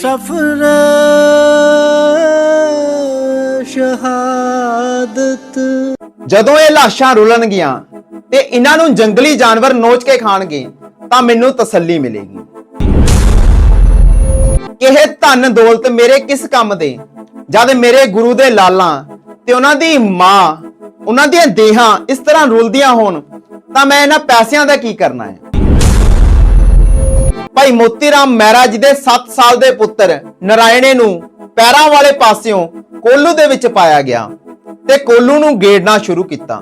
ਸਫਰ ਸ਼ਹਾਦਤ। ਜਦੋਂ ਇਹ ਲਾਸ਼ਾਂ ਰੁਲਣਗੀਆਂ ਤੇ ਇਹਨਾਂ ਨੂੰ ਜੰਗਲੀ ਜਾਨਵਰ ਨੋਚ ਕੇ ਖਾਣਗੇ, ਤਾਂ ਮੈਨੂੰ ਤਸੱਲੀ ਮਿਲੇਗੀ। ਇਹ ਧਨ ਦੌਲਤ ਮੇਰੇ ਕਿਸ ਕੰਮ ਦੇ? ਜਦ ਮੇਰੇ ਗੁਰੂ ਦੇ ਲਾਲਾਂ ਤੇ ਉਹਨਾਂ ਦੀ ਮਾਂ, ਉਹਨਾਂ ਦੀਆਂ ਦੇਹਾਂ ਇਸ ਤਰ੍ਹਾਂ ਰੁਲਦੀਆਂ ਹੋਣ, ਤਾਂ ਮੈਂ ਇਹਨਾਂ ਪੈਸਿਆਂ ਦਾ ਕੀ ਕਰਨਾ ਹੈ? ਭਾਈ ਮੋਤੀ ਰਾਮ ਮਹਿਰਾ ਜੀ ਦੇ 7 ਸਾਲ ਦੇ ਪੁੱਤਰ ਨਰਾਇਣੇ ਨੂੰ ਪੈਰਾਂ ਵਾਲੇ ਪਾਸਿਓਂ ਕੋਲੂ ਦੇ ਵਿੱਚ ਪਾਇਆ ਗਿਆ ਤੇ ਕੋਲੂ ਨੂੰ ਗੇੜਨਾ ਸ਼ੁਰੂ ਕੀਤਾ।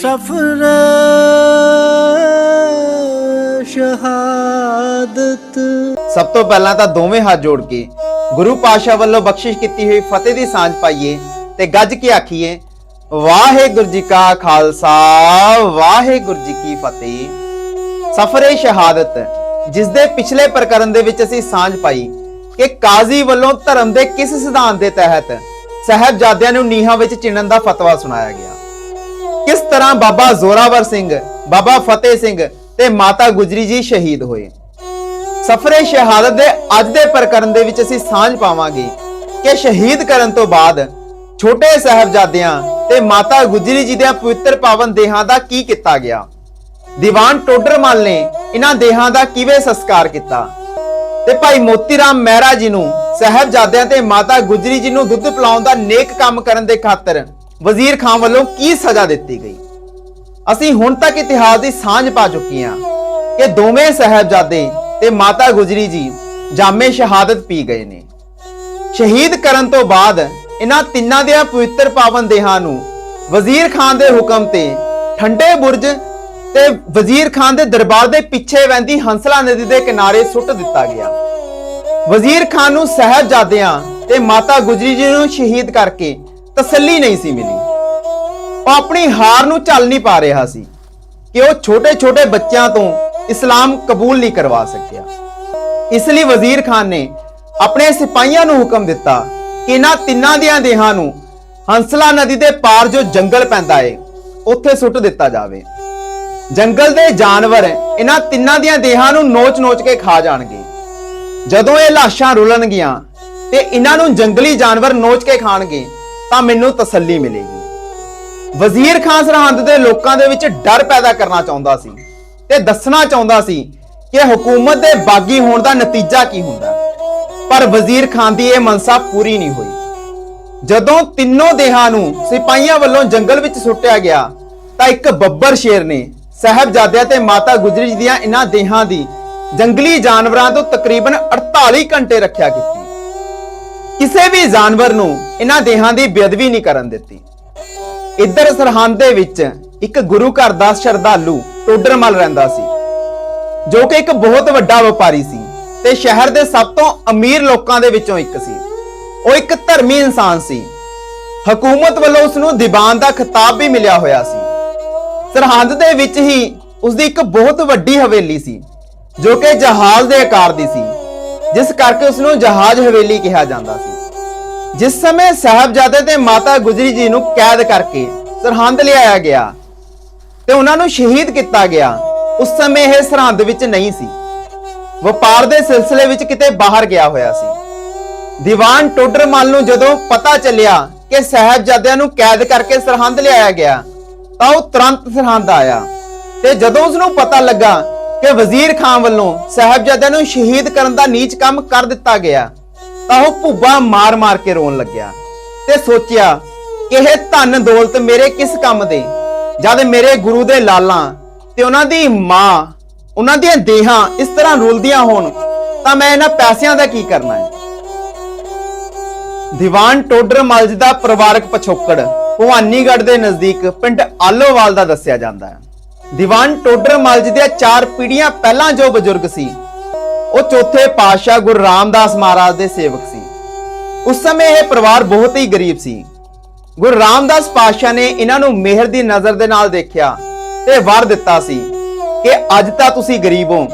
ਸਫਰ ਸ਼ਹਾਦਤ। ਸਭ ਤੋਂ ਪਹਿਲਾਂ ਤਾਂ ਦੋਵੇਂ ਹੱਥ ਜੋੜ ਕੇ ਗੁਰੂ ਪਾਸ਼ਾ ਵੱਲੋਂ ਬਖਸ਼ਿਸ਼ ਕੀਤੀ ਹੋਈ ਫਤਿਹ ਦੀ ਸਾਂਝ ਪਾਈਏ ਤੇ ਗੱਜ ਕੇ ਆਖੀਏ ਵਾਹਿਗੁਰੂ ਜੀ ਕਾ ਖਾਲਸਾ ਵਾਹਿਗੁਰੂ ਜੀ ਕੀ ਫਤਿਹ। ਸਫਰੇ ਸ਼ਹਾਦਤ ਜਿਸ ਦੇ ਪਿਛਲੇ ਪ੍ਰਕਰਨ ਦੇ ਵਿੱਚ ਅਸੀਂ ਸਾਂਝ ਪਾਈ ਕਿ ਕਾਜ਼ੀ ਵੱਲੋਂ ਧਰਮ ਦੇ ਕਿਸ ਸਿਧਾਂਤ ਦੇ ਤਹਿਤ ਸਹਿਬਜ਼ਾਦਿਆਂ ਨੂੰ ਨੀਹਾਂ ਵਿੱਚ ਚਿਣਨ ਦਾ ਫਤਵਾ ਸੁਣਾਇਆ ਗਿਆ। ਕਿਸ ਤਰ੍ਹਾਂ ਬਾਬਾ ਜ਼ੋਰਾਵਰ ਸਿੰਘ, ਬਾਬਾ ਫਤਿਹ ਸਿੰਘ ਤੇ ਮਾਤਾ ਗੁਜਰੀ ਜੀ ਸ਼ਹੀਦ ਹੋਏ। ਸਫਰੇ ਸ਼ਹਾਦਤ ਦੇ ਅੱਜ ਦੇ ਪ੍ਰਕਰਨ ਦੇ ਵਿੱਚ ਅਸੀਂ ਸਾਂਝ ਪਾਵਾਂਗੇ ਕਿ ਸ਼ਹੀਦ ਕਰਨ ਤੋਂ ਬਾਅਦ ਛੋਟੇ ਸਾਹਿਬਜ਼ਾਦਿਆਂ ਤੇ ਮਾਤਾ ਗੁਜਰੀ ਜੀ ਦੇ ਪਵਿੱਤਰ ਪਾਵਨ ਦੇਹਾਂ ਦਾ ਕੀ ਕੀਤਾ ਗਿਆ। ਦੀਵਾਨ ਟੋਡਰਮਲ ਨੇ ਇਹਨਾਂ ਦੇਹਾਂ ਦਾ ਕਿਵੇਂ ਸੰਸਕਾਰ ਕੀਤਾ? ਤੇ ਭਾਈ ਮੋਤੀ ਮਹਿਰਾ ਜੀ ਨੂੰ, ਸਾਹਿਬਜ਼ਾਦਿਆਂ ਤੇ ਮਾਤਾ ਗੁਜਰੀ ਜੀ ਨੂੰ ਦੁੱਧ ਪਿਲਾਉਣ ਦਾ ਨੇਕ ਕੰਮ ਕਰਨ ਦੇ ਖਾਤਰ ਵਜ਼ੀਰ ਖਾਨ ਵੱਲੋਂ ਕੀ ਸਜ਼ਾ ਦਿੱਤੀ ਗਈ? ਅਸੀਂ ਹੁਣ ਤੱਕ ਇਤਿਹਾਸ ਦੀ ਸਾਂਝ ਪਾ ਚੁੱਕੇ ਹਾਂ ਕਿ ਦੋਵੇਂ ਸਾਹਿਬਜ਼ਾਦੇ ਤੇ ਮਾਤਾ ਗੁਜਰੀ ਜੀ ਜਾਮੇ ਸ਼ਹਾਦਤ ਪੀ ਗਏ ਨੇ। ਸ਼ਹੀਦ ਕਰਨ ਤੋਂ ਬਾਅਦ ਇਹਨਾਂ ਤਿੰਨਾਂ ਦੇ ਪਵਿੱਤਰ ਪਾਵਨ ਦੇਹਾਂ ਨੂੰ ਵਜ਼ੀਰ ਖਾਨ ਦੇ ਹੁਕਮ ਤੇ ਠੰਡੇ ਬੁਰਜ ਤੇ ਵਜ਼ੀਰ ਖਾਨ ਦੇ ਦਰਬਾਰ ਦੇ ਪਿੱਛੇ ਵਹਿੰਦੀ ਹੰਸਲਾ ਨਦੀ ਦੇ ਕਿਨਾਰੇ ਸੁੱਟ ਦਿੱਤਾ ਗਿਆ। ਵਜ਼ੀਰ ਖਾਨ ਨੂੰ ਸਹਿਬਜ਼ਾਦਿਆਂ ਤੇ ਮਾਤਾ ਗੁਜਰੀ ਜੀ ਨੂੰ ਸ਼ਹੀਦ ਕਰਕੇ ਤਸੱਲੀ ਨਹੀਂ ਸੀ ਮਿਲੀ। ਉਹ ਆਪਣੀ ਹਾਰ ਨੂੰ ਝੱਲ ਨਹੀਂ ਪਾ ਰਿਹਾ ਸੀ ਕਿ ਉਹ ਛੋਟੇ-ਛੋਟੇ ਬੱਚਿਆਂ ਤੋਂ ਇਸਲਾਮ ਕਬੂਲ ਨਹੀਂ ਕਰਵਾ ਸਕਿਆ। ਇਸ ਲਈ ਵਜ਼ੀਰ ਖਾਨ ਨੇ ਆਪਣੇ ਸਿਪਾਹੀਆਂ ਨੂੰ ਹੁਕਮ ਦਿੱਤਾ ਕਿ ਇਹਨਾਂ ਤਿੰਨਾਂ ਦੀਆਂ ਦੇਹਾਂ ਨੂੰ ਹੰਸਲਾ ਨਦੀ ਦੇ ਪਾਰ ਜੋ ਜੰਗਲ ਪੈਂਦਾ ਏ, ਉੱਥੇ ਸੁੱਟ ਦਿੱਤਾ ਜਾਵੇ। ਜੰਗਲ ਦੇ ਜਾਨਵਰ ਇਹਨਾਂ ਤਿੰਨਾਂ ਦੀਆਂ ਦੇਹਾਂ ਨੂੰ ਨੋਚ-ਨੋਚ ਕੇ ਖਾ ਜਾਣਗੇ। ਜਦੋਂ ਇਹ ਲਾਸ਼ਾਂ ਰੁਲਣਗੀਆਂ ਤੇ ਇਹਨਾਂ ਨੂੰ ਜੰਗਲੀ ਜਾਨਵਰ ਨੋਚ ਕੇ ਖਾਣਗੇ, ਤਾਂ ਮੈਨੂੰ ਤਸੱਲੀ ਮਿਲੇਗੀ। ਵਜ਼ੀਰ ਖਾਨ ਸਰਹੰਦ ਦੇ ਲੋਕਾਂ ਦੇ ਵਿੱਚ ਡਰ ਪੈਦਾ ਕਰਨਾ ਚਾਹੁੰਦਾ ਸੀ ਤੇ ਦੱਸਣਾ ਚਾਹੁੰਦਾ ਸੀ ਕਿ ਹਕੂਮਤ ਦੇ ਬਾਗੀ ਹੋਣ ਦਾ ਨਤੀਜਾ ਕੀ ਹੁੰਦਾ। ਪਰ ਵਜ਼ੀਰ ਖਾਨ ਦੀ ਇਹ ਮਨਸਾ ਪੂਰੀ ਨਹੀਂ ਹੋਈ। ਜਦੋਂ ਤਿੰਨੋਂ ਦੇਹਾਂ ਨੂੰ ਸਿਪਾਹੀਆਂ ਵੱਲੋਂ ਜੰਗਲ ਵਿੱਚ ਸੁੱਟਿਆ ਗਿਆ, ਤਾਂ ਇੱਕ ਬੱਬਰ ਸ਼ੇਰ ਨੇ ਸਹਿਬਜ਼ਾਦਿਆਂ ਤੇ ਮਾਤਾ ਗੁਜਰੀ ਜੀ ਦੀਆਂ ਇਹਨਾਂ ਦੇਹਾਂ ਦੀ ਜੰਗਲੀ ਜਾਨਵਰਾਂ ਤੋਂ ਤਕਰੀਬਨ 48 ਘੰਟੇ ਰੱਖਿਆ ਕੀਤੀ। ਕਿਸੇ ਵੀ ਜਾਨਵਰ ਨੂੰ ਇਹਨਾਂ ਦੇਹਾਂ ਦੀ ਬੇਅਦਬੀ ਨਹੀਂ ਕਰਨ ਦਿੱਤੀ। ਇੱਧਰ ਸਰਹੰਦ ਦੇ ਵਿੱਚ ਇੱਕ ਗੁਰੂ ਘਰ ਦਾ ਸ਼ਰਧਾਲੂ ਟੋਡਰਮਲ ਰਹਿੰਦਾ ਸੀ, ਜੋ ਕਿ ਇੱਕ ਬਹੁਤ ਵੱਡਾ ਵਪਾਰੀ ਸੀ ਤੇ ਸ਼ਹਿਰ ਦੇ ਸਭ ਤੋਂ ਅਮੀਰ ਲੋਕਾਂ ਦੇ ਵਿੱਚੋਂ ਇੱਕ ਸੀ। ਉਹ ਇੱਕ ਧਰਮੀ ਇਨਸਾਨ ਸੀ। ਹਕੂਮਤ ਵੱਲੋਂ ਉਸ ਨੂੰ ਦੀਵਾਨ ਦਾ ਖਿਤਾਬ ਵੀ ਮਿਲਿਆ ਹੋਇਆ ਸੀ। ਸਰਹੰਦ ਦੇ ਵਿੱਚ ਹੀ ਉਸ ਦੀ ਇੱਕ ਬਹੁਤ ਵੱਡੀ ਹਵੇਲੀ ਸੀ, ਜੋ ਕਿ ਜਹਾਜ਼ ਦੇ ਆਕਾਰ ਦੀ ਸੀ, ਜਿਸ ਕਰਕੇ ਉਸ ਨੂੰ ਜਹਾਜ਼ ਹਵੇਲੀ ਕਿਹਾ ਜਾਂਦਾ ਸੀ। ਜਿਸ ਸਮੇਂ ਸਾਹਿਬਜ਼ਾਦੇ ਤੇ ਮਾਤਾ ਗੁਜਰੀ ਜੀ ਨੂੰ ਕੈਦ ਕਰਕੇ ਸਰਹੰਦ ਲਿਆਇਆ ਗਿਆ ਤੇ ਉਹਨਾਂ ਨੂੰ ਸ਼ਹੀਦ ਕੀਤਾ ਗਿਆ, ਉਸ ਸਮੇਂ ਇਹ ਸਰਹੰਦ ਵਿੱਚ ਨਹੀਂ ਸੀ। ਵਪਾਰ ਦੇ ਸਿਲਸਿਲੇ ਵਿੱਚ ਕਿਤੇ ਬਾਹਰ ਗਿਆ ਹੋਇਆ ਸੀ। ਦੀਵਾਨ ਟੋਡਰਮਲ ਨੂੰ ਜਦੋਂ ਪਤਾ ਚੱਲਿਆ ਕਿ ਸਾਹਿਬਜ਼ਾਦਿਆਂ ਨੂੰ ਕੈਦ ਕਰਕੇ ਸਰਹੰਦ ਲਿਆਇਆ ਗਿਆ ਤਾਂ ਉਹ ਤੁਰੰਤ ਸਰਹੰਦ ਆਇਆ ਤੇ ਜਦੋਂ ਉਸ ਨੂੰ ਪਤਾ ਲੱਗਾ ਕਿ ਵਜ਼ੀਰ ਖਾਨ ਵੱਲੋਂ ਸਾਹਿਬਜ਼ਾਦਿਆਂ ਨੂੰ ਸ਼ਹੀਦ ਕਰਨ ਦਾ ਨੀਚ ਕੰਮ ਕਰ ਦਿੱਤਾ ਗਿਆ, ਤਾਂ ਉਹ ਭੁੱਬਾ ਮਾਰ-ਮਾਰ ਕੇ ਰੋਣ ਲੱਗਿਆ ਤੇ ਸੋਚਿਆ ਕਿ ਇਹ ਧਨ ਦੌਲਤ ਮੇਰੇ ਕਿਸ ਕੰਮ ਦੇ? ਜਦ ਮੇਰੇ ਗੁਰੂ ਦੇ ਲਾਲਾਂ ਤੇ ਉਹਨਾਂ ਦੀ ਮਾਂ, ਉਹਨਾਂ ਦੀਆਂ ਦੇਹਾਂ ਇਸ ਤਰ੍ਹਾਂ ਰੁਲਦੀਆਂ ਹੋਣ, ਤਾਂ ਮੈਂ ਇਹਨਾਂ ਪੈਸਿਆਂ ਦਾ ਕੀ ਕਰਨਾ ਹੈ? ਦੀਵਾਨ ਟੋਡਰ ਮਲਜ ਦਾ ਪਰਿਵਾਰਕ ਪਛੋਕੜ ਭਵਾਨੀਗੜ੍ਹ ਦੇ ਨਜ਼ਦੀਕ ਪਿੰਡ ਆਲੋਵਾਲ ਦਾ ਦੱਸਿਆ ਜਾਂਦਾ ਹੈ। ਦੀਵਾਨ ਟੋਡਰ ਮਲਜ ਦੇ ਚਾਰ ਪੀੜ੍ਹੀਆਂ ਪਹਿਲਾਂ ਜੋ ਬਜ਼ੁਰਗ ਸੀ, ਉਹ ਚੌਥੇ ਪਾਤਸ਼ਾਹ ਗੁਰੂ ਰਾਮਦਾਸ ਮਹਾਰਾਜ ਦੇ ਸੇਵਕ ਸੀ। ਉਸ ਸਮੇਂ ਇਹ ਪਰਿਵਾਰ ਬਹੁਤ ਹੀ ਗਰੀਬ ਸੀ। ਗੁਰੂ ਰਾਮਦਾਸ ਪਾਤਸ਼ਾਹ ਨੇ ਇਹਨਾਂ ਨੂੰ ਮਿਹਰ ਦੀ ਨਜ਼ਰ ਦੇ ਨਾਲ ਦੇਖਿਆ ਤੇ ਵਰ ਦਿੱਤਾ ਸੀ ਕਿ ਅੱਜ ਤਾਂ ਤੁਸੀਂ ਗਰੀਬ ਹੋ,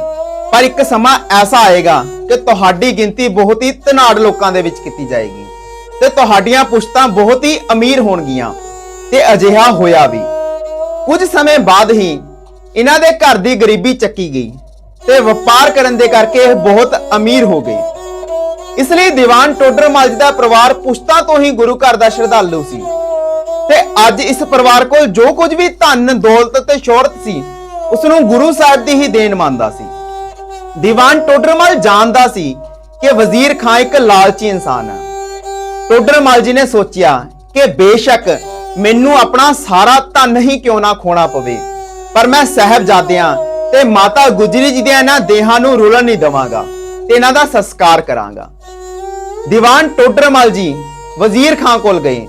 ਪਰ ਇੱਕ ਸਮਾਂ ਐਸਾ ਆਏਗਾ ਕਿ ਤੁਹਾਡੀ ਗਿਣਤੀ ਬਹੁਤ ਹੀ ਧਨਾੜ ਲੋਕਾਂ ਦੇ ਵਿੱਚ ਕੀਤੀ ਜਾਏਗੀ। ਤੇ ਤੁਹਾਡੀਆਂ ਪੁਸ਼ਤਾਂ ਬਹੁਤ ਹੀ ਅਮੀਰ ਹੋਣਗੀਆਂ ਤੇ ਅਜਿਹਾ ਹੋਇਆ ਵੀ। ਕੁਝ ਸਮੇਂ ਬਾਅਦ ਹੀ ਇਹਨਾਂ ਦੇ ਘਰ ਦੀ ਗਰੀਬੀ ਚੱਕੀ ਗਈ ਤੇ ਵਪਾਰ ਕਰਨ ਦੇ ਕਰਕੇ ਇਹ ਬਹੁਤ ਅਮੀਰ ਹੋ ਗਏ। ਇਸ ਲਈ ਦੀਵਾਨ ਟੋਡਰ ਮੱਲ ਦਾ ਪਰਿਵਾਰ ਪੁਸ਼ਤਾਂ ਤੋਂ ਹੀ ਗੁਰੂ ਘਰ ਦਾ ਸ਼ਰਧਾਲੂ ਸੀ। ਤੇ ਅੱਜ ਇਸ ਪਰਿਵਾਰ ਕੋਲ ਜੋ ਕੁਝ ਵੀ ਧਨ, ਦੌਲਤ ਤੇ ਸ਼ੋਹਰਤ ਸੀ ਉਸ ਨੂੰ ਗੁਰੂ ਸਾਹਿਬ ਦੀ ਹੀ ਦੇਣ ਮੰਨਦਾ ਸੀ। ਦੀਵਾਨ ਟੋਡਰਮਲ ਜਾਣਦਾ ਸੀ ਕਿ ਵਜ਼ੀਰ ਖਾਂ ਇੱਕ ਲਾਲਚੀ ਇਨਸਾਨ ਹੈ। ਟੋਡਰਮਲ ਜੀ ਨੇ ਸੋਚਿਆ ਕਿ ਬੇਸ਼ੱਕ ਮੈਨੂੰ ਆਪਣਾ ਸਾਰਾ ਧਨ ਹੀ ਕਿਉਂ ਨਾ ਖੋਣਾ ਪਵੇ। ਪਰ ਮੈਂ ਸਾਹਿਬਜ਼ਾਦਿਆਂ ਤੇ ਮਾਤਾ ਗੁਜਰੀ ਜੀ ਦੇ ਇਹਨਾਂ ਦੇਹਾਂ ਨੂੰ ਰੁਲਣ ਨਹੀਂ ਦਵਾਂਗਾ ਤੇ ਇਹਨਾਂ ਦਾ ਸੰਸਕਾਰ ਕਰਾਂਗਾ। ਦੀਵਾਨ ਟੋਡਰਮਲ ਜੀ ਵਜ਼ੀਰ ਖਾਨ ਕੋਲ ਗਏ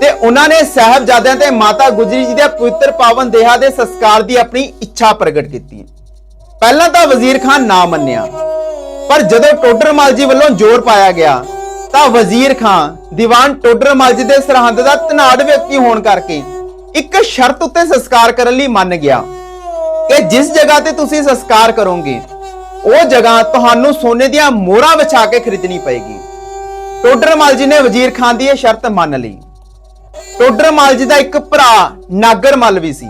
ਤੇ ਉਹਨਾਂ ਨੇ ਸਾਹਿਬਜ਼ਾਦਿਆਂ ਤੇ ਮਾਤਾ ਗੁਜਰੀ ਜੀ ਦੇ ਪਵਿੱਤਰ ਪਾਵਨ ਦੇਹਾਂ ਦੇ ਸੰਸਕਾਰ ਦੀ ਆਪਣੀ ਇੱਛਾ ਪ੍ਰਗਟ ਕੀਤੀ। ਪਹਿਲਾਂ ਤਾਂ ਵਜ਼ੀਰ ਖਾਨ ਨਾ ਮੰਨਿਆ, ਪਰ ਜਦੋਂ ਟੋਡਰਮਲ ਜੀ ਵੱਲੋਂ ਜ਼ੋਰ ਪਾਇਆ ਗਿਆ ਤਾਂ ਵਜ਼ੀਰ ਖਾਨ, ਦੀਵਾਨ ਟੋਡਰਮਲ ਜੀ ਦੇ ਸਰਹੰਦ ਦਾ ਧਨਾੜ ਵਿਅਕਤੀ ਹੋਣ ਕਰਕੇ ਇੱਕ ਸ਼ਰਤ ਉੱਤੇ ਸੰਸਕਾਰ ਕਰਨ ਲਈ ਮੰਨ ਗਿਆ। ਕਿ ਜਿਸ ਜਗ੍ਹਾ ਤੇ ਤੁਸੀਂ ਸੰਸਕਾਰ ਕਰੋਗੇ, ਉਹ ਜਗ੍ਹਾ ਤੁਹਾਨੂੰ ਸੋਨੇ ਦੀਆਂ ਮੋਹਰਾਂ ਵਿਛਾ ਕੇ ਖਰੀਦਣੀ ਪਏਗੀ। ਟੋਡਰਮਲ ਜੀ ਨੇ ਵਜ਼ੀਰ ਖਾਨ ਦੀ ਇਹ ਸ਼ਰਤ ਮੰਨ ਲਈ। ਟੋਡਰਮਲ ਜੀ ਦਾ ਇੱਕ ਭਰਾ ਨਾਗਰਮਲ ਵੀ ਸੀ।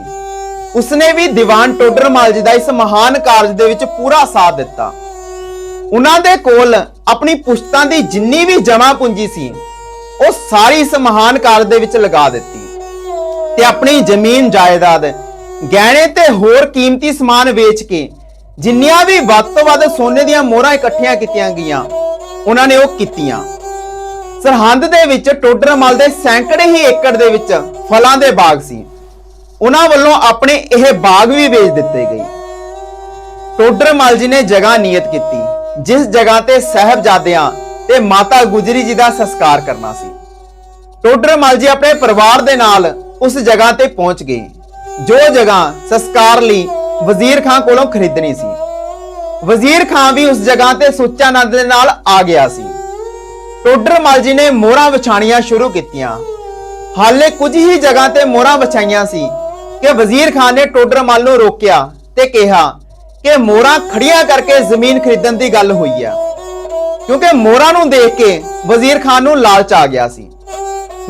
ਉਸਨੇ ਵੀ ਦੀਵਾਨ ਟੋਡਰਮਲ ਜੀ ਦਾ ਇਸ ਮਹਾਨ ਕਾਰਜ ਦੇ ਵਿੱਚ ਪੂਰਾ ਸਾਥ ਦਿੱਤਾ। ਉਹਨਾਂ ਦੇ ਕੋਲ ਆਪਣੀ ਪੁਸ਼ਤਾਂ ਦੀ ਜਿੰਨੀ ਵੀ ਜਮਾ ਪੂੰਜੀ ਸੀ, ਉਹ ਸਾਰੀ ਇਸ ਮਹਾਨ ਕਾਰਜ ਦੇ ਵਿੱਚ ਲਗਾ ਦਿੱਤੀ। ਤੇ ਆਪਣੀ ਜ਼ਮੀਨ ਜਾਇਦਾਦ, ਗਹਿਣੇ ਤੇ ਹੋਰ ਕੀਮਤੀ ਸਮਾਨ ਵੇਚ ਕੇ, ਜਿੰਨੀਆਂ ਵੀ ਵੱਧ ਤੋਂ ਵੱਧ ਸੋਨੇ ਦੀਆਂ ਮੋਹਰਾਂ ਇਕੱਠੀਆਂ ਕੀਤੀਆਂ ਗਈਆਂ, ਉਹਨਾਂ ਨੇ ਉਹ ਕੀਤੀਆਂ। ਸਰਹੰਦ ਦੇ ਵਿੱਚ ਟੋਡਰਮਲ ਦੇ ਸੈਂਕੜੇ ਹੀ ਏਕੜ ਦੇ ਵਿੱਚ ਫਲਾਂ ਦੇ ਬਾਗ ਸੀ। ਉਹਨਾਂ ਵੱਲੋਂ ਆਪਣੇ ਇਹ ਬਾਗ ਵੀ ਵੇਚ ਦਿੱਤੇ ਗਏ। ਟੋਡਰਮਲ ਜੀ ਨੇ ਜਗ੍ਹਾ ਨੀਅਤ ਕੀਤੀ। ਜਿਸ ਜਗ੍ਹਾ ਤੇ ਸਹਿਬਜ਼ਾਦਿਆਂ ਤੇ ਮਾਤਾ ਗੁਜਰੀ ਜੀ ਦਾ ਸੰਸਕਾਰ ਕਰਨਾ ਸੀ। ਟੋਡਰਮਲ ਜੀ ਆਪਣੇ ਪਰਿਵਾਰ ਦੇ ਨਾਲ ਉਸ ਜਗ੍ਹਾ ਤੇ ਪਹੁੰਚ ਗਏ। ਜੋ ਜਗ੍ਹਾ ਸੰਸਕਾਰ ਲਈ ਵਜ਼ੀਰ ਖਾਨ ਕੋਲੋਂ ਖਰੀਦਣੀ ਸੀ। ਵਜ਼ੀਰ ਖਾਨ ਵੀ ਉਸ ਜਗ੍ਹਾ ਤੇ ਸੁੱਚਾ ਆਨੰਦ ਦੇ ਨਾਲ ਆ ਗਿਆ ਸੀ। ਟੋਡਰਮਲ ਜੀ ਨੇ ਮੋਹਰਾਂ ਵਿਛਾਣੀਆਂ ਸ਼ੁਰੂ ਕੀਤੀਆਂ। ਹਾਲੇ ਕੁਝ ਹੀ ਜਗ੍ਹਾ ਤੇ ਮੋਹਰਾਂ ਵਿਛਾਈਆਂ ਸੀ ਕਿ ਵਜ਼ੀਰ ਖਾਨ ਨੇ ਟੋਡਰਮਲ ਨੂੰ ਰੋਕਿਆ ਤੇ ਕਿਹਾ ਕਿ ਮੋਹਰਾਂ ਖੜੀਆਂ ਕਰਕੇ ਜ਼ਮੀਨ ਖਰੀਦਣ ਦੀ ਗੱਲ ਹੋਈ ਆ। ਕਿਉਂਕਿ ਮੋਹਰਾਂ ਨੂੰ ਦੇਖ ਕੇ ਵਜ਼ੀਰ ਖਾਨ ਨੂੰ ਲਾਲਚ ਆ ਗਿਆ ਸੀ।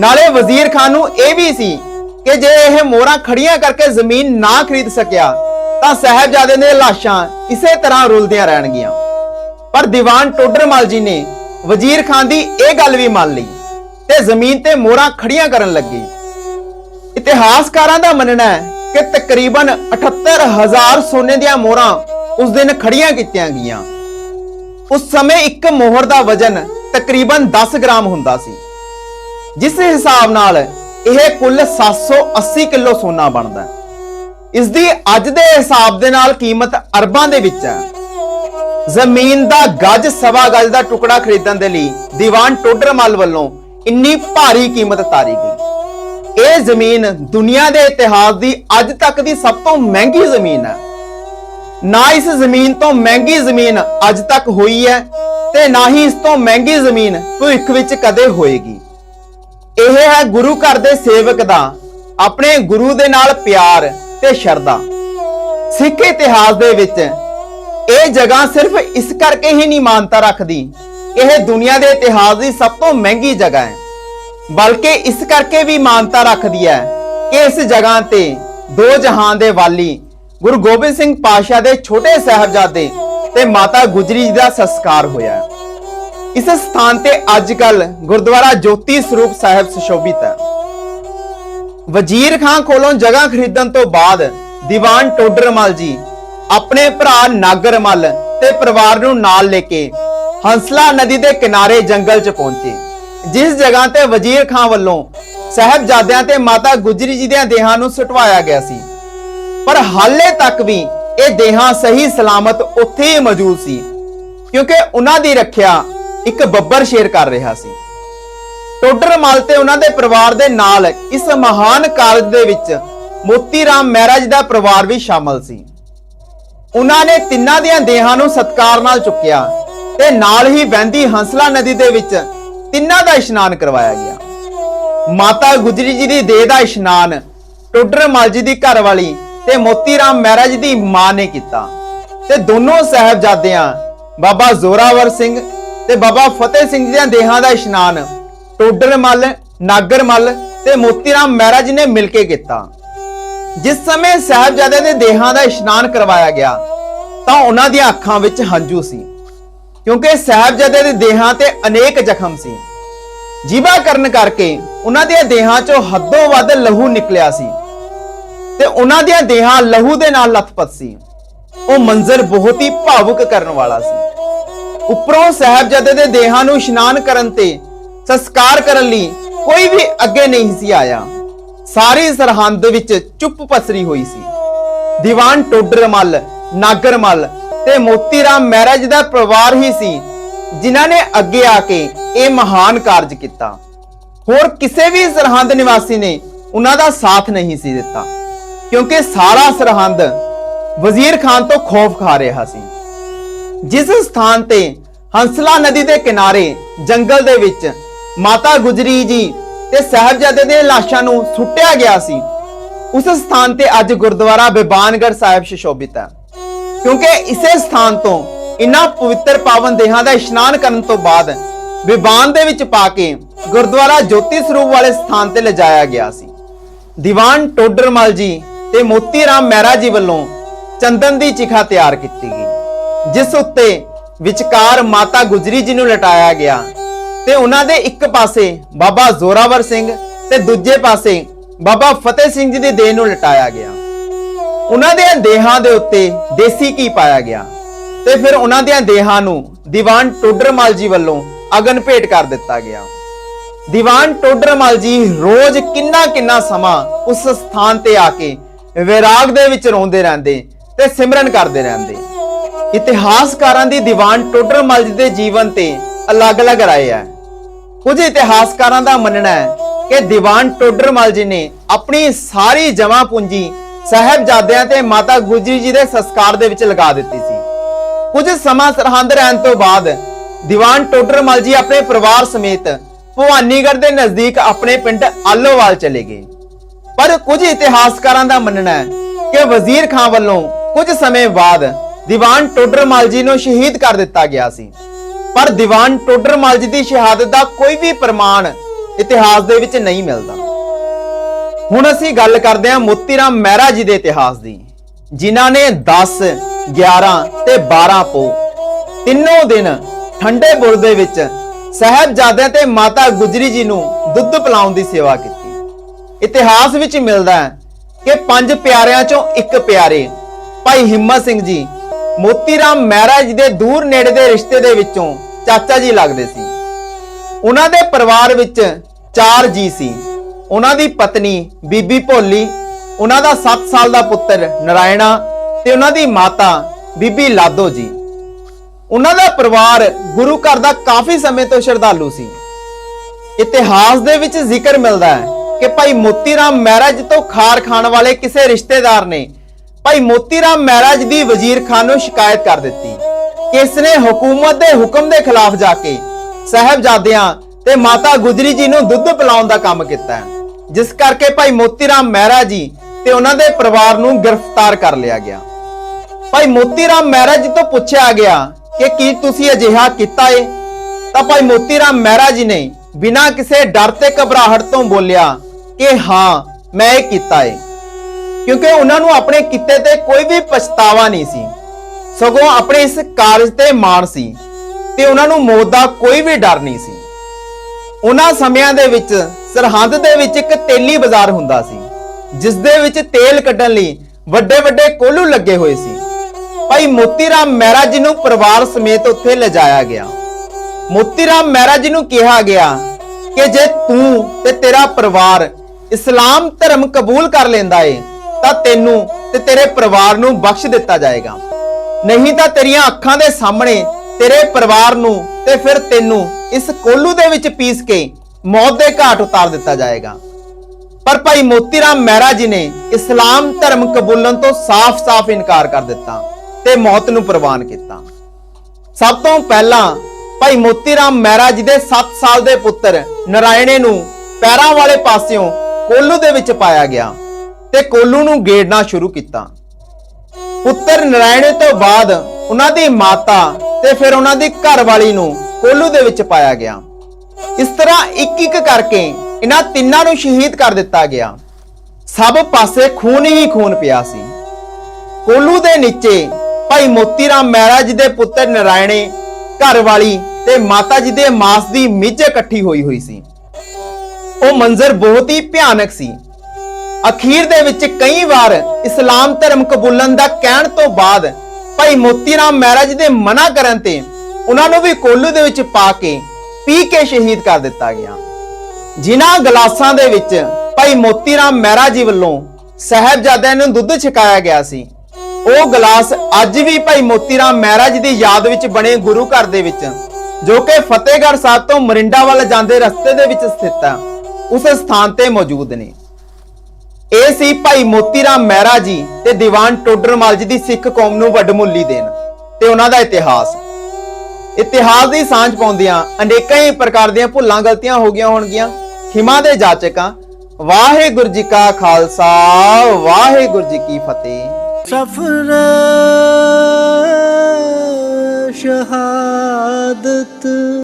ਨਾਲੇ ਵਜ਼ੀਰ ਖਾਨ ਨੂੰ ਇਹ ਵੀ ਸੀ ਕਿ ਜੇ ਇਹ ਮੋਹਰਾਂ ਖੜੀਆਂ ਕਰਕੇ ਜ਼ਮੀਨ ਨਾ ਖਰੀਦ ਸਕਿਆ, ਤਾਂ ਸਾਹਿਬਜ਼ਾਦੇ ਦੀਆਂ ਲਾਸ਼ਾਂ ਇਸੇ ਤਰ੍ਹਾਂ ਰੁਲਦੀਆਂ ਰਹਿਣਗੀਆਂ। ਪਰ ਦੀਵਾਨ ਟੋਡਰਮਲ ਜੀ ਨੇ ਵਜ਼ੀਰ ਖਾਨ ਦੀ ਇਹ ਗੱਲ ਵੀ ਮੰਨ ਲਈ ਤੇ ਜ਼ਮੀਨ ਤੇ ਮੋਹਰਾਂ ਖੜੀਆਂ ਕਰਨ ਲੱਗੇ। ਇਤਿਹਾਸਕਾਰਾਂ ਦਾ ਮੰਨਣਾ ਹੈ ਕਿ ਤਕਰੀਬਨ 78000 ਸੋਨੇ ਦੀਆਂ ਮੋਹਰਾਂ ਉਸ ਦਿਨ ਖੜੀਆਂ ਕੀਤੀਆਂ ਗਈਆਂ। ਉਸ ਸਮੇਂ ਇੱਕ ਮੋਹਰ ਦਾ ਵਜ਼ਨ ਤਕਰੀਬਨ 10 ਗ੍ਰਾਮ ਹੁੰਦਾ ਸੀ। ਜਿਸ ਹਿਸਾਬ ਨਾਲ ਇਹ ਕੁੱਲ 780 ਕਿਲੋ ਸੋਨਾ ਬਣਦਾ ਹੈ। ਇਸ ਦੀ ਅੱਜ ਦੇ ਹਿਸਾਬ ਦੇ ਨਾਲ ਕੀਮਤ ਅਰਬਾਂ ਦੇ ਵਿੱਚ ਹੈ। ਜ਼ਮੀਨ ਦਾ ਗੱਜ ਸਵਾ ਗੱਜ ਦਾ ਟੁਕੜਾ ਖਰੀਦਣ ਦੇ ਲਈ ਦੀਵਾਨ ਟੋਡਰਮਲ ਵੱਲੋਂ ਇੰਨੀ ਭਾਰੀ ਕੀਮਤ ਤਾਰੀ ਗਈ। ਇਹ ਜ਼ਮੀਨ ਦੁਨੀਆ ਦੇ ਇਤਿਹਾਸ ਦੀ ਅੱਜ ਤੱਕ ਦੀ ਸਭ ਤੋਂ ਮਹਿੰਗੀ ਜ਼ਮੀਨ ਹੈ। ਨਾ ਇਸ ਜ਼ਮੀਨ ਤੋਂ ਮਹਿੰਗੀ ਜ਼ਮੀਨ ਅੱਜ ਤੱਕ ਹੋਈ ਹੈ ਤੇ ਨਾ ਹੀ ਇਸ ਤੋਂ ਮਹਿੰਗੀ ਜ਼ਮੀਨ ਭਵਿੱਖ ਵਿੱਚ ਕਦੇ ਹੋਏਗੀ। ਇਹ ਹੈ ਗੁਰੂ ਘਰ ਦੇ ਸੇਵਕ ਦਾ ਆਪਣੇ ਗੁਰੂ ਦੇ ਨਾਲ ਪਿਆਰ ਤੇ ਸ਼ਰਧਾ। ਸਿੱਖ ਇਤਿਹਾਸ ਦੇ ਵਿੱਚ ਇਹ ਜਗ੍ਹਾ ਸਿਰਫ ਇਸ ਕਰਕੇ ਹੀ ਨਹੀਂ ਮਾਨਤਾ ਰੱਖਦੀ। ਇਹ ਦੁਨੀਆ ਦੇ ਇਤਿਹਾਸ ਦੀ ਸਭ ਤੋਂ ਮਹਿੰਗੀ ਜਗ੍ਹਾ ਹੈ। ਬਲਕਿ ਇਸ ਕਰਕੇ ਵੀ ਮਾਨਤਾ ਰੱਖਦੀ ਹੈ ਕਿ ਇਸ ਜਗ੍ਹਾ ਤੇ ਦੋ ਜਹਾਂ ਦੇ ਵਾਲੀ ਗੁਰੂ ਗੋਬਿੰਦ ਸਿੰਘ ਪਾਤਸ਼ਾਹ ਦੇ ਛੋਟੇ ਸਾਹਿਬਜ਼ਾਦੇ ਤੇ ਮਾਤਾ ਗੁਜਰੀ ਜੀ ਦਾ ਸੰਸਕਾਰ ਹੋਇਆ ਇਸ ਸਥਾਨ ਤੇ ਅੱਜ ਕੱਲ ਗੁਰਦੁਆਰਾ ਜੋਤੀ ਸਰੂਪ ਸਾਹਿਬ ਸੁਸ਼ੋਭਿਤ ਹੈ। ਵਜ਼ੀਰ ਖਾਨ ਕੋਲੋਂ ਜਗ੍ਹਾ ਖਰੀਦਣ ਤੋਂ ਬਾਅਦ ਦੀਵਾਨ ਟੋਡਰਮਲ ਜੀ ਆਪਣੇ ਭਰਾ ਨਾਗਰਮਲ ਤੇ ਪਰਿਵਾਰ ਨੂੰ ਨਾਲ ਲੈ ਕੇ ਹੰਸਲਾ ਨਦੀ ਦੇ ਕਿਨਾਰੇ ਜੰਗਲ 'ਚ ਪਹੁੰਚੇ। ਜਿਸ ਜਗ੍ਹਾ ਤੇ ਵਜ਼ੀਰ ਖਾਨ ਵੱਲੋਂ ਸਾਹਿਬਜ਼ਾਦਿਆਂ ਤੇ ਮਾਤਾ ਗੁਜਰੀ ਜੀ ਦੇ ਦੇਹਾਂ ਨੂੰ ਸੁਟਵਾਇਆ ਗਿਆ ਸੀ, ਪਰ ਹਾਲੇ ਤੱਕ ਵੀ ਇਹ ਦੇਹਾਂ ਸਹੀ ਸਲਾਮਤ ਉੱਥੇ ਹੀ ਮੌਜੂਦ ਸੀ, ਕਿਉਂਕਿ ਉਹਨਾਂ ਦੀ ਰੱਖਿਆ ਇੱਕ ਬੱਬਰ ਸ਼ੇਰ ਕਰ ਰਿਹਾ ਸੀ। ਟੋਡਰਮਲ ਤੇ ਉਹਨਾਂ ਦੇ ਪਰਿਵਾਰ ਦੇ ਨਾਲ ਇਸ ਮਹਾਨ ਕਾਰਜ ਦੇ ਵਿੱਚ ਮੋਤੀ ਰਾਮ ਮਹਿਰਾਜ ਦਾ ਪਰਿਵਾਰ ਵੀ ਸ਼ਾਮਲ ਸੀ। ਉਹਨਾਂ ਨੇ ਤਿੰਨਾਂ ਦੀਆਂ ਦੇਹਾਂ ਨੂੰ ਸਤਕਾਰ ਨਾਲ ਚੁੱਕਿਆ ਤੇ ਨਾਲ ਹੀ ਵਹਿੰਦੀ ਹੰਸਲਾ ਨਦੀ ਦੇ ਵਿੱਚ ਤਿੰਨਾਂ ਦਾ ਇਸ਼ਨਾਨ ਕਰਵਾਇਆ ਗਿਆ। ਮਾਤਾ ਗੁਜਰੀ ਜੀ ਦੀ ਦੇਹ ਦਾ ਇਸ਼ਨਾਨ ਟੋਡਰਮਲ ਜੀ ਦੀ ਘਰਵਾਲੀ ਤੇ ਮੋਤੀ ਰਾਮ ਮਹਿਰਾਜ ਦੀ ਮਾਂ ਨੇ ਕੀਤਾ। ਤੇ ਦੋਨੋਂ ਸਾਹਿਬਜ਼ਾਦਿਆਂ, ਬਾਬਾ ਜ਼ੋਰਾਵਰ ਸਿੰਘ ਤੇ ਬਾਬਾ ਫਤਿਹ ਸਿੰਘ ਜੀ ਦੀਆਂ ਦੇਹਾਂ ਦਾ ਇਸ਼ਨਾਨ ਟੋਡਰਮਲ ਨਾਗਰਮਲ ਤੇ ਮੋਤੀ ਰਾਮ ਮਹਿਰਾਜ ਨੇ ਮਿਲ ਕੇ ਕੀਤਾ। ਜਿਸ ਸਮੇਂ ਸਾਹਿਬਜ਼ਾਦੇ ਦੇ ਦੇਹਾਂ ਦਾ ਇਸ਼ਨਾਨ ਕਰਵਾਇਆ ਗਿਆ, ਤਾਂ ਉਹਨਾਂ ਦੀਆਂ ਅੱਖਾਂ ਵਿੱਚ ਹੰਝੂ ਸੀ। ਕਿਉਂਕਿ ਸਾਹਿਬਜ਼ਾਦੇ ਦੇ ਦੇਹਾਂ ਤੇ ਅਨੇਕ ਜ਼ਖਮ ਸੀ। ਜੀਵਾ ਕਰਨ ਕਰਕੇ ਉਹਨਾਂ ਦੀਆਂ ਦੇਹਾਂ 'ਚੋਂ ਹੱਦੋਂ ਵੱਧ ਲਹੂ ਨਿਕਲਿਆ ਸੀ ਤੇ ਉਹਨਾਂ ਦੀਆਂ ਦੇਹਾਂ ਲਹੂ ਦੇ ਨਾਲ ਲਥਪਥ ਸੀ। ਉਹ ਮੰਜ਼ਰ ਬਹੁਤ ਹੀ ਭਾਵੁਕ ਕਰਨ ਵਾਲਾ ਸੀ। ਉੱਪਰੋਂ ਸਾਹਿਬਜ਼ਾਦੇ ਦੇ ਦੇਹਾਂ ਨੂੰ ਇਸ਼ਨਾਨ ਕਰਨ ਤੇ ਸੰਸਕਾਰ ਕਰਨ ਲਈ ਕੋਈ ਵੀ ਅੱਗੇ ਨਹੀਂ ਸੀ ਆਇਆ। ਸਾਰੀ ਸਰਹੰਦ ਵਿੱਚ ਚੁੱਪ ਪਸਰੀ ਹੋਈ ਸੀ। ਦੀਵਾਨ ਟੋਡਰਮਲ, ਨਾਗਰਮਲ ਤੇ ਮੋਤੀ ਮੋਤੀਰਾਮ ਮਹਿਰਾਜ ਦਾ ਪਰਿਵਾਰ ਹੀ ਸੀ, ਜਿਨ੍ਹਾਂ ਨੇ ਅੱਗੇ ਆ ਕੇ ਇਹ ਮਹਾਨ ਕਾਰਜ ਕੀਤਾ। ਹੋਰ ਕਿਸੇ ਵੀ ਸਰਹੰਦ ਨਿਵਾਸੀ ਨੇ ਉਹਨਾਂ ਦਾ ਸਾਥ ਨਹੀਂ ਸੀ ਦਿੱਤਾ, ਕਿਉਂਕਿ ਸਾਰਾ ਸਰਹੰਦ ਵਜ਼ੀਰ ਖਾਨ ਤੋਂ ਖੌਫ ਖਾ ਰਿਹਾ ਸੀ। ਜਿਸ ਸਥਾਨ ਤੇ ਹੰਸਲਾ ਨਦੀ ਦੇ ਕਿਨਾਰੇ ਜੰਗਲ ਦੇ ਵਿੱਚ ਮਾਤਾ ਗੁਜਰੀ ਜੀ ਤੇ ਸਾਹਿਬਜ਼ਾਦੇ ਦੀਆਂ ਲਾਸ਼ਾਂ ਨੂੰ ਸੁੱਟਿਆ ਗਿਆ ਸੀ, ਉਸ ਸਥਾਨ ਤੇ ਅੱਜ ਗੁਰਦੁਆਰਾ ਬਿਬਾਨਗੜ ਸਾਹਿਬ ਸ਼ਿਸ਼ੋਭਿਤ ਹੈ। ਕਿਉਂਕਿ ਇਸੇ ਸਥਾਨ ਤੋਂ ਇਨ੍ਹਾਂ ਪਵਿੱਤਰ ਪਾਵਨ ਦੇਹਾਂ ਦਾ ਇਸ਼ਨਾਨ ਕਰਨ ਤੋਂ ਬਾਅਦ ਵਿਵਾਨ ਦੇ ਵਿੱਚ ਪਾ ਕੇ ਗੁਰਦੁਆਰਾ ਜੋਤੀ ਸਰੂਪ ਵਾਲੇ ਸਥਾਨ ਤੇ ਲਿਜਾਇਆ ਗਿਆ ਸੀ। ਦੀਵਾਨ ਟੋਡਰਮਲ ਜੀ ਤੇ ਮੋਤੀ ਰਾਮ ਮਹਿਰਾ ਜੀ ਵੱਲੋਂ ਚੰਦਨ ਦੀ ਚਿਖਾ ਤਿਆਰ ਕੀਤੀ ਗਈ, ਜਿਸ ਉੱਤੇ ਵਿਚਕਾਰ ਮਾਤਾ ਗੁਜਰੀ ਜੀ ਨੂੰ ਲਟਾਇਆ ਗਿਆ ਤੇ ਉਹਨਾਂ ਦੇ ਇੱਕ ਪਾਸੇ ਬਾਬਾ ਜ਼ੋਰਾਵਰ ਸਿੰਘ ਤੇ ਦੂਜੇ ਪਾਸੇ ਬਾਬਾ ਫਤਿਹ ਸਿੰਘ ਜੀ ਦੀ ਦੇਹ ਨੂੰ ਲਟਾਇਆ ਗਿਆ। ਉਹਨਾਂ ਦੇ ਦੇਹਾਂ ਦੇ ਉੱਤੇ ਦੇਸੀ ਘੀ ਪਾਇਆ ਗਿਆ ਤੇ ਫਿਰ ਉਹਨਾਂ ਦੀਆਂ ਦੇਹਾਂ ਨੂੰ ਦੀਵਾਨ ਟੋਡਰਮਲ ਜੀ ਵੱਲੋਂ ਅਗਨ ਭੇਟ ਕਰ ਦਿੱਤਾ ਗਿਆ। ਦੀਵਾਨ ਟੋਡਰਮਲ ਜੀ ਰੋਜ਼ ਕਿੰਨਾ ਕਿੰਨਾ ਸਮਾਂ ਉਸ ਸਥਾਨ ਤੇ ਆ ਕੇ ਵਿਰਾਗ ਦੇ ਵਿੱਚ ਰੋਂਦੇ ਰਹਿੰਦੇ ਤੇ ਸਿਮਰਨ ਕਰਦੇ ਰਹਿੰਦੇ। ਇਤਿਹਾਸਕਾਰਾਂ ਦੀ ਦੀਵਾਨ ਟੋਡਰਮਲ ਜੀ ਦੇ ਜੀਵਨ ਤੇ ਅਲੱਗ-ਅਲੱਗ ਰਾਏ ਹੈ। ਕੁਝ ਇਤਿਹਾਸਕਾਰਾਂ ਦਾ ਮੰਨਣਾ ਹੈ ਕਿ ਦੀਵਾਨ ਟੋਡਰਮਲ ਜੀ ਨੇ ਆਪਣੀ ਸਾਰੀ ਜਮਾ ਪੂੰਜੀ ਸਾਹਿਬਜ਼ਾਦਿਆਂ ਤੇ ਮਾਤਾ ਗੁਜਰੀ ਜੀ ਦੇ ਸੰਸਕਾਰ ਦੇ ਵਿੱਚ ਲਗਾ ਦਿੱਤੀ ਸੀ। ਕੁਝ ਸਮਾਂ ਸਰਹੰਦ ਰਹਿਣ ਤੋਂ ਬਾਅਦ ਦੀਵਾਨ ਟੋਡਰਮਲ ਜੀ ਆਪਣੇ ਪਰਿਵਾਰ ਸਮੇਤ ਭਵਾਨੀਗੜ੍ਹ ਦੇ ਨਜ਼ਦੀਕ ਆਪਣੇ ਪਿੰਡ ਆਲੋਵਾਲ ਚਲੇ ਗਏ। ਪਰ ਕੁਝ ਇਤਿਹਾਸਕਾਰਾਂ ਦਾ ਮੰਨਣਾ ਹੈ ਕਿ ਵਜ਼ੀਰ ਖਾਨ ਵੱਲੋਂ ਕੁਝ ਸਮੇਂ ਬਾਅਦ ਦੀਵਾਨ ਟੋਡਰਮਲ ਜੀ ਨੂੰ ਸ਼ਹੀਦ ਕਰ ਦਿੱਤਾ ਗਿਆ ਸੀ। ਪਰ ਦੀਵਾਨ ਟੋਡਰਮਲ ਜੀ ਦੀ ਸ਼ਹਾਦਤ ਦਾ ਕੋਈ ਵੀ ਪ੍ਰਮਾਣ ਇਤਿਹਾਸ ਦੇ ਵਿੱਚ ਨਹੀਂ ਮਿਲਦਾ। ਹੁਣ ਅਸੀਂ ਗੱਲ ਕਰਦੇ ਹਾਂ ਮੋਤੀਰਾਮ ਮਹਿਰਾ ਜੀ ਦੇ ਇਤਿਹਾਸ ਦੀ, ਜਿਨ੍ਹਾਂ ਨੇ 10 11 ਤੇ 12 ਪੋ, ਤਿੰਨੋਂ ਦਿਨ ਠੰਡੇ ਬੁਰਜ ਦੇ ਵਿੱਚ ਸਾਹਿਬਜ਼ਾਦਿਆਂ ਤੇ ਮਾਤਾ ਗੁਜਰੀ ਜੀ ਨੂੰ ਦੁੱਧ ਪਿਲਾਉਣ ਦੀ ਸੇਵਾ ਕੀਤੀ। ਇਤਿਹਾਸ ਵਿੱਚ ਮਿਲਦਾ ਹੈ ਕਿ ਪੰਜ ਪਿਆਰਿਆਂ ਚੋਂ ਇੱਕ ਪਿਆਰੇ ਭਾਈ ਹਿੰਮਤ ਸਿੰਘ ਜੀ ਮੋਤੀਰਾਮ ਮਹਿਰਾ ਜੀ ਦੇ ਦੂਰ ਨੇੜੇ ਦੇ ਰਿਸ਼ਤੇ ਦੇ ਵਿੱਚੋਂ ਚਾਚਾ ਜੀ ਲੱਗਦੇ ਸੀ। ਉਹਨਾਂ ਦੇ ਪਰਿਵਾਰ ਵਿੱਚ ਚਾਰ ਜੀ ਸੀ। ਉਹਨਾਂ ਦੀ ਪਤਨੀ ਬੀਬੀ ਭੋਲੀ, ਉਹਨਾਂ ਦਾ 7 ਸਾਲ ਦਾ ਪੁੱਤਰ ਨਰਾਇਣਾ ਤੇ ਉਹਨਾਂ ਦੀ ਮਾਤਾ ਬੀਬੀ ਲਾਦੋ ਜੀ। ਉਹਨਾਂ ਦਾ ਪਰਿਵਾਰ ਗੁਰੂ ਘਰ ਦਾ ਕਾਫੀ ਸਮੇਂ ਤੋਂ ਸ਼ਰਧਾਲੂ ਸੀ। ਇਤਿਹਾਸ ਦੇ ਵਿੱਚ ਜ਼ਿਕਰ ਮਿਲਦਾ ਹੈ ਕਿ ਭਾਈ ਮੋਤੀ ਰਾਮ ਮਹਿਰਾਜ ਤੋਂ ਖਾਰ ਖਾਣ ਵਾਲੇ ਕਿਸੇ ਰਿਸ਼ਤੇਦਾਰ ਨੇ ਭਾਈ ਮੋਤੀ ਰਾਮ ਮਹਿਰਾਜ ਦੀ ਵਜ਼ੀਰ ਖਾਨ ਨੂੰ ਸ਼ਿਕਾਇਤ ਕਰ ਦਿੱਤੀ। ਕਿ ਇਸ ਨੇ ਹਕੂਮਤ ਦੇ ਹੁਕਮ ਦੇ ਖਿਲਾਫ ਜਾ ਕੇ ਸਾਹਿਬਜ਼ਾਦਿਆਂ ਤੇ ਮਾਤਾ ਗੁਜਰੀ ਜੀ ਨੂੰ ਦੁੱਧ ਪਿਲਾਉਣ ਦਾ ਕੰਮ ਕੀਤਾ ਹੈ। ਜਿਸ ਕਰਕੇ ਭਾਈ ਮੋਤੀ ਰਾਮ ਮਹਿਰਾ ਜੀ ਤੇ ਉਹਨਾਂ ਦੇ ਪਰਿਵਾਰ ਨੂੰ ਗ੍ਰਿਫਤਾਰ ਕਰ ਲਿਆ ਗਿਆ। ਭਾਈ ਮੋਤੀਰਾਮ ਮਹਿਰਾ ਜੀ ਤੋਂ ਪੁੱਛਿਆ ਗਿਆ ਕਿ ਕੀ ਤੁਸੀਂ ਅਜਿਹਾ ਕੀਤਾ ਏ? ਤਾਂ ਭਾਈ ਮੋਤੀਰਾਮ ਮਹਿਰਾ ਜੀ ਨੇ ਬਿਨਾਂ ਕਿਸੇ ਡਰ ਤੇ ਘਬਰਾਹਟ ਤੋਂ ਬੋਲਿਆ ਕਿ ਹਾਂ, ਮੈਂ ਇਹ ਕੀਤਾ ਏ। ਕਿਉਂਕਿ ਉਹਨਾਂ ਨੂੰ ਆਪਣੇ ਕਿੱਤੇ ਤੇ ਕੋਈ ਵੀ ਪਛਤਾਵਾ ਨਹੀਂ ਸੀ। ਸਗੋਂ ਆਪਣੇ ਇਸ ਕਾਰਜ ਤੇ ਮਾਣ ਸੀ ਤੇ ਉਹਨਾਂ ਨੂੰ ਮੌਤ ਦਾ ਕੋਈ ਵੀ ਡਰ ਨਹੀਂ ਸੀ। ਉਹਨਾਂ ਸਮਿਆਂ ਦੇ ਵਿੱਚ ਸਰਹੰਦ ਦੇ ਵਿੱਚ ਇੱਕ ਤੇਲੀ ਬਾਜ਼ਾਰ ਹੁੰਦਾ ਸੀ ਜਿਸ ਦੇ ਵਿੱਚ ਤੇਲ ਕੱਢਣ ਲਈ ਵੱਡੇ ਵੱਡੇ ਕੋਲੂ ਲੱਗੇ ਹੋਏ ਸੀ। ਭਾਈ ਮੋਤੀਰਾਮ ਮਹਿਰਾ ਜੀ ਨੂੰ ਪਰਿਵਾਰ ਸਮੇਤ ਉੱਥੇ ਲਿਜਾਇਆ ਗਿਆ। ਮੋਤੀਰਾਮ ਮਹਿਰਾ ਜੀ ਨੂੰ ਕਿਹਾ ਗਿਆ ਕਿ ਜੇ ਤੂੰ ਤੇ ਤੇਰਾ ਪਰਿਵਾਰ ਇਸਲਾਮ ਧਰਮ ਕਬੂਲ ਕਰ ਲੈਂਦਾ ਏ, ਤਾਂ ਤੈਨੂੰ ਤੇ ਤੇਰੇ ਪਰਿਵਾਰ ਨੂੰ ਬਖਸ਼ ਦਿੱਤਾ ਜਾਏਗਾ। ਨਹੀਂ ਤਾਂ ਤੇਰੀਆਂ ਅੱਖਾਂ ਦੇ ਸਾਹਮਣੇ ਤੇਰੇ ਪਰਿਵਾਰ ਨੂੰ ਤੇ ਫਿਰ ਤੈਨੂੰ ਇਸ ਕੋਲੂ ਦੇ ਵਿੱਚ ਪੀਸ ਕੇ ਮੌਤ ਦੇ ਘਾਟ ਉਤਾਰ ਦਿੱਤਾ ਜਾਏਗਾ। ਪਰ ਭਾਈ ਮੋਤੀ ਰਾਮ ਮਹਿਰਾ ਜੀ ਨੇ ਇਸਲਾਮ ਧਰਮ ਕਬੂਲਣ ਤੋਂ ਸਾਫ਼-ਸਾਫ਼ ਇਨਕਾਰ ਕਰ ਦਿੱਤਾ ਤੇ ਮੌਤ ਨੂੰ ਪ੍ਰਵਾਨ ਕੀਤਾ। ਸਭ ਤੋਂ ਪਹਿਲਾਂ ਭਾਈ ਮੋਤੀ ਰਾਮ ਮਹਿਰਾ ਜੀ ਦੇ 7 ਸਾਲ ਦੇ ਪੁੱਤਰ ਨਰਾਇਣੇ ਨੂੰ ਪੈਰਾਂ ਵਾਲੇ ਪਾਸਿਓਂ ਕੋਲੂ ਦੇ ਵਿੱਚ ਪਾਇਆ ਗਿਆ ਤੇ ਕੋਲੂ ਨੂੰ ਗੇੜਨਾ ਸ਼ੁਰੂ ਕੀਤਾ। ਪੁੱਤਰ ਨਰਾਇਣੇ ਤੋਂ ਬਾਅਦ ਉਹਨਾਂ ਦੀ ਮਾਤਾ ਤੇ ਫਿਰ ਉਹਨਾਂ ਦੀ ਘਰਵਾਲੀ ਨੂੰ ਕੋਲੂ ਦੇ ਵਿੱਚ ਪਾਇਆ ਗਿਆ। ਇਸ ਤਰ੍ਹਾਂ ਇੱਕ ਇੱਕ ਕਰਕੇ ਇਹਨਾਂ ਤਿੰਨਾਂ ਨੂੰ ਸ਼ਹੀਦ ਕਰ ਦਿੱਤਾ ਗਿਆ। ਸਭ ਪਾਸੇ ਖੂਨ ਹੀ ਖੂਨ ਪਿਆ ਸੀ। ਕੋਲੂ ਦੇ ਨੀਚੇ ਭਾਈ ਮੋਤੀ ਰਾਮ ਮਹਿਰਾ ਜੀ ਦੇ ਪੁੱਤਰ ਨਰਾਇਣੇ, ਘਰ ਵਾਲੀ ਤੇ ਮਾਤਾ ਜੀ ਦੇ ਮਾਸ ਦੀ ਮਿੱਝ ਇਕੱਠੀ ਹੋਈ ਹੋਈ ਸੀ। ਉਹ ਮੰਜ਼ਰ ਬਹੁਤ ਹੀ ਭਿਆਨਕ ਸੀ। ਅਖੀਰ ਦੇ ਵਿੱਚ ਕਈ ਵਾਰ ਇਸਲਾਮ ਧਰਮ ਕਬੂਲਣ ਦਾ ਕਹਿਣ ਤੋਂ ਬਾਅਦ ਭਾਈ ਮੋਤੀ ਰਾਮ ਮਹਿਰਾ ਜੀ ਦੇ ਮਨਾ ਕਰਨ ਤੇ ਉਹਨਾਂ ਨੂੰ ਵੀ ਕੋਲੂ ਦੇ ਵਿੱਚ ਪਾ ਕੇ ਪੀ ਕੇ ਸ਼ਹੀਦ ਕਰ ਦਿੱਤਾ ਗਿਆ। ਜਿਨ੍ਹਾਂ ਗਲਾਸਾਂ ਦੇ ਵਿੱਚ ਭਾਈ ਮੋਤੀ ਰਾਮ ਮਹਿਰਾ ਜੀ ਵੱਲੋਂ ਸਹਿਬਜ਼ਾਦਿਆਂ ਨੂੰ ਦੁੱਧ ਛਕਾਇਆ ਗਿਆ ਸੀ। ਉਹ ਗਲਾਸ ਅੱਜ ਵੀ ਭਾਈ ਮੋਤੀ ਰਾਮ ਮਹਿਰਾ ਜੀ ਦੀ ਯਾਦ ਵਿੱਚ ਬਣੇ ਗੁਰੂ ਘਰ ਦੇ ਵਿੱਚ, ਜੋ ਕਿ ਫਤਿਹਗੜ੍ਹ ਸਾਹਿਬ ਤੋਂ ਮਰਿੰਡਾ ਵੱਲ ਜਾਂਦੇ ਰਸਤੇ ਦੇ ਵਿੱਚ ਸਥਿਤ ਹੈ ਉਸ ਸਥਾਨ ਤੇ ਮੌਜੂਦ ਨੇ। ਇਹ ਸੀ ਭਾਈ ਮੋਤੀ ਰਾਮ ਮਹਿਰਾ ਜੀ ਤੇ ਦੀਵਾਨ ਟੋਡਰਮਲ ਜੀ ਦੀ ਸਿੱਖ ਕੌਮ ਨੂੰ ਵੱਡਮੁੱਲੀ ਦੇਣ ਤੇ ਉਹਨਾਂ ਦਾ ਇਤਿਹਾਸ। ਇਤਿਹਾਸ ਦੀ ਸਾਂਝ ਪਾਉਂਦਿਆਂ, ਅਨੇਕਾਂ ਹੀ ਪ੍ਰਕਾਰ ਦੀਆਂ ਭੁੱਲਾਂ ਗਲਤੀਆਂ ਹੋ ਗਈਆਂ ਹੋਣਗੀਆਂ। ਖਿਮਾ ਦੇ ਜਾਚਕਾਂ, ਵਾਹਿਗੁਰੂ ਜੀ ਕਾ ਖਾਲਸਾ, ਵਾਹਿਗੁਰੂ ਜੀ ਕੀ ਫਤਿਹ। ਸਫਰ, ਸ਼ਹਾਦਤ।